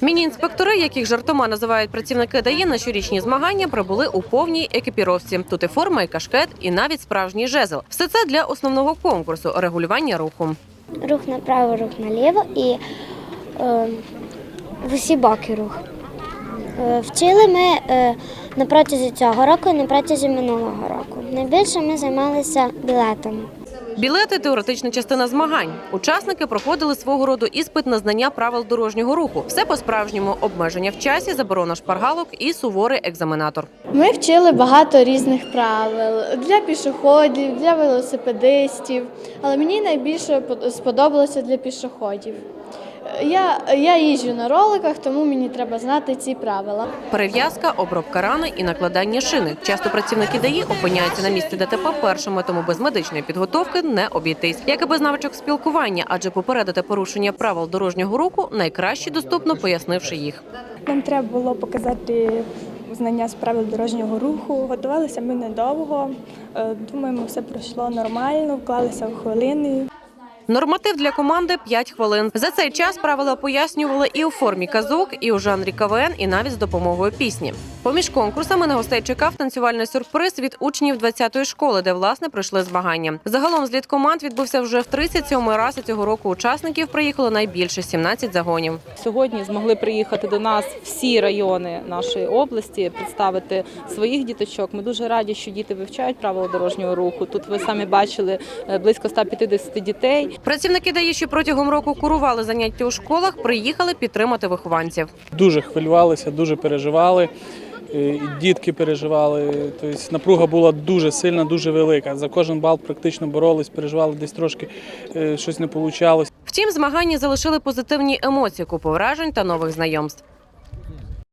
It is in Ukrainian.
Міні-інспектори, яких жартома називають працівники ДАІ, на щорічні змагання прибули у повній екіпіровці. Тут і форма, і кашкет, і навіть справжній жезл. Все це для основного конкурсу регулювання руху. Рух направо, рух наліво і е, в усі боки рух. Е, вчили ми е, на протязі цього року і на протязі минулого року. Найбільше ми займалися білетами. Білети теоретична частина змагань. Учасники проходили свого роду іспит на знання правил дорожнього руху. Все по-справжньому обмеження в часі, заборона шпаргалок і суворий екзаменатор. Ми вчили багато різних правил для пішоходів, для велосипедистів, але мені найбільше под- сподобалося для пішоходів. Я, я їжджу на роликах, тому мені треба знати ці правила. Перев'язка, обробка рани і накладання шини. Часто працівники ДАІ опиняються на місці ДТП першими, тому без медичної підготовки не обійтись. Як і без навичок спілкування, адже попередити порушення правил дорожнього руху найкраще доступно пояснивши їх. Нам треба було показати знання з правил дорожнього руху. Готувалися ми недовго. Е, Думаємо, все пройшло нормально, вклалися в хвилини. Норматив для команди 5 хвилин. За цей час правила пояснювали і у формі казок, і у жанрі КВН, і навіть з допомогою пісні. Поміж конкурсами на гостей чекав танцювальний сюрприз від учнів 20-ї школи, де власне пройшли змагання. Загалом зліт команд відбувся вже в 37-й раз. і Цього року учасників приїхало найбільше 17 загонів. Сьогодні змогли приїхати до нас всі райони нашої області, представити своїх діточок. Ми дуже раді, що діти вивчають правила дорожнього руху. Тут ви самі бачили е, близько 150 дітей. Працівники ДАІ, що протягом року курували заняття у школах, приїхали підтримати вихованців. Дуже хвилювалися, дуже переживали. е, і Дітки переживали. Тобто напруга була дуже сильна, дуже велика. За кожен бал практично боролись, переживали, десь трошки е, щось не вийшло. Втім, змагання залишили позитивні емоції, купу вражень та нових знайомств.